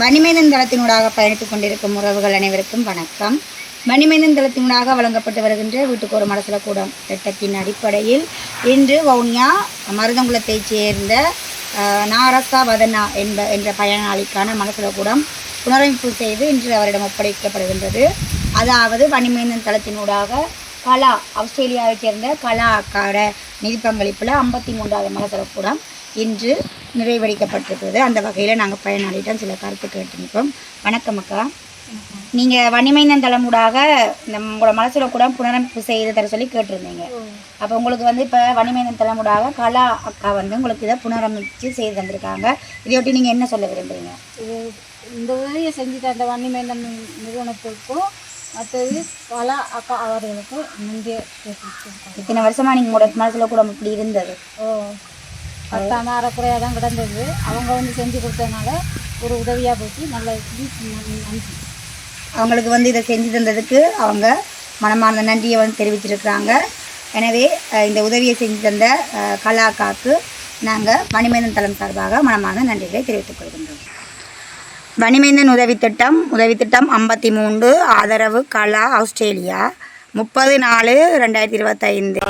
வன்னிமைந்தன் தளத்தினூடாக பயணித்துக் கொண்டிருக்கும் உறவுகள் அனைவருக்கும் வணக்கம். வன்னிமைந்தன் தளத்தினூடாக வழங்கப்பட்டு வருகின்ற வீட்டுக்கு ஒரு மனசில் கூடம் திட்டத்தின் அடிப்படையில் இன்று வவுனியா மருதங்குளத்தைச் சேர்ந்த நாரசா வதனா என்ப என்ற பயனாளிக்கான மனசுல கூடம் புனரமைப்பு செய்து இன்று அவரிடம் ஒப்படைக்கப்படுகின்றது. அதாவது வன்னிமைந்தன் தளத்தினூடாக கலா ஆஸ்திரேலியாவைச் சேர்ந்த கலா அக்காட நிதி பங்களிப்பில் ஐம்பத்தி மூன்றாவது மலசல கூடம் இன்று நிறைவடிக்கப்பட்டிருக்கிறது. அந்த வகையில் நாங்கள் பயனாளிகிட்ட சில கருத்து கேட்டிருக்கோம். வணக்கம் அக்கா. நீங்கள் வன்னிமைந்தன் தலைமுடாக இந்த உங்களோட மனசில் கூட புனரமைப்பு செய்து தர சொல்லி கேட்டிருந்தீங்க. அப்போ உங்களுக்கு வந்து இப்போ வன்னிமைந்தன் தலைமுடாக கலா அக்கா வந்து உங்களுக்கு இதை புனரமைச்சு செய்து தந்திருக்காங்க. இதையொட்டி நீங்கள் என்ன சொல்ல விரும்புறீங்க? இது இந்த உதவியை செஞ்சு தந்த வன்னிமேந்தன் நிறுவனத்திற்கும் மற்றது பல அக்கா அவர்களுக்கும் தெரிவிச்சிருக்கோம் இத்தனை வருஷமாக நீங்கள் உங்களோட மனசில் கூட இப்படி இருந்தது? ஓ பத்தாம அறக்குறையாக தான் கிடந்தது. அவங்க வந்து செஞ்சு கொடுத்ததுனால ஒரு உதவியாக போச்சு. நல்ல நன்றி. அவங்களுக்கு வந்து இதை செஞ்சு தந்ததுக்கு அவங்க மனமார்ந்த நன்றியை வந்து தெரிவிச்சிருக்கிறாங்க. எனவே இந்த உதவியை செஞ்சு தந்த கலாக்காக்கு நாங்கள் மணிமேந்தன் தளம் சார்பாக மனமார்ந்த நன்றிகளை தெரிவித்துக் கொள்கின்றோம். வணிமேந்தன் உதவி திட்டம் உதவி திட்டம் ஐம்பத்தி மூன்று ஆதரவு கலா ஆஸ்திரேலியா முப்பது நாலு ரெண்டாயிரத்தி இருபத்தைந்து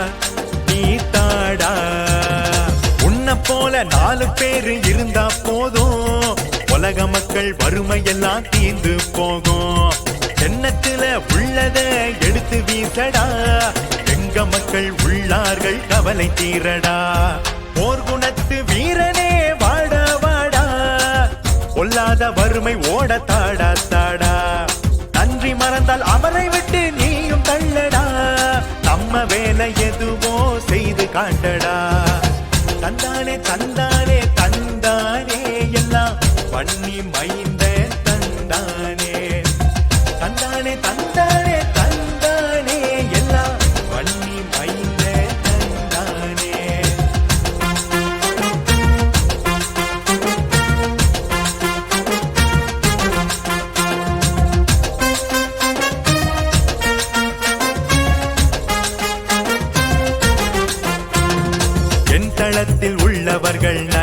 உன்னை போல நாலு பேரு இருந்தா போதும். உலக மக்கள் வறுமை எல்லாம் தீர்ந்து போகும். எண்ணத்துல உள்ளத எடுத்து வீசடா. எங்க மக்கள் உள்ளார்கள் கவலை தீரடா. போர்குணத்து வீரனே வாட வாடா. பொல்லாத ஒற்றுமை ஓட தாடா. தாடா நன்றி மறந்தால் அவரை விட்டு நீயும் தள்ளடா. நம்ம வேலை எதுவோ செய்து காட்டடா தந்தானே தந்தானே தந்தானே எல்லாம் பண்ணி மைந்த தந்தானே. தந்தானே தந்தானே.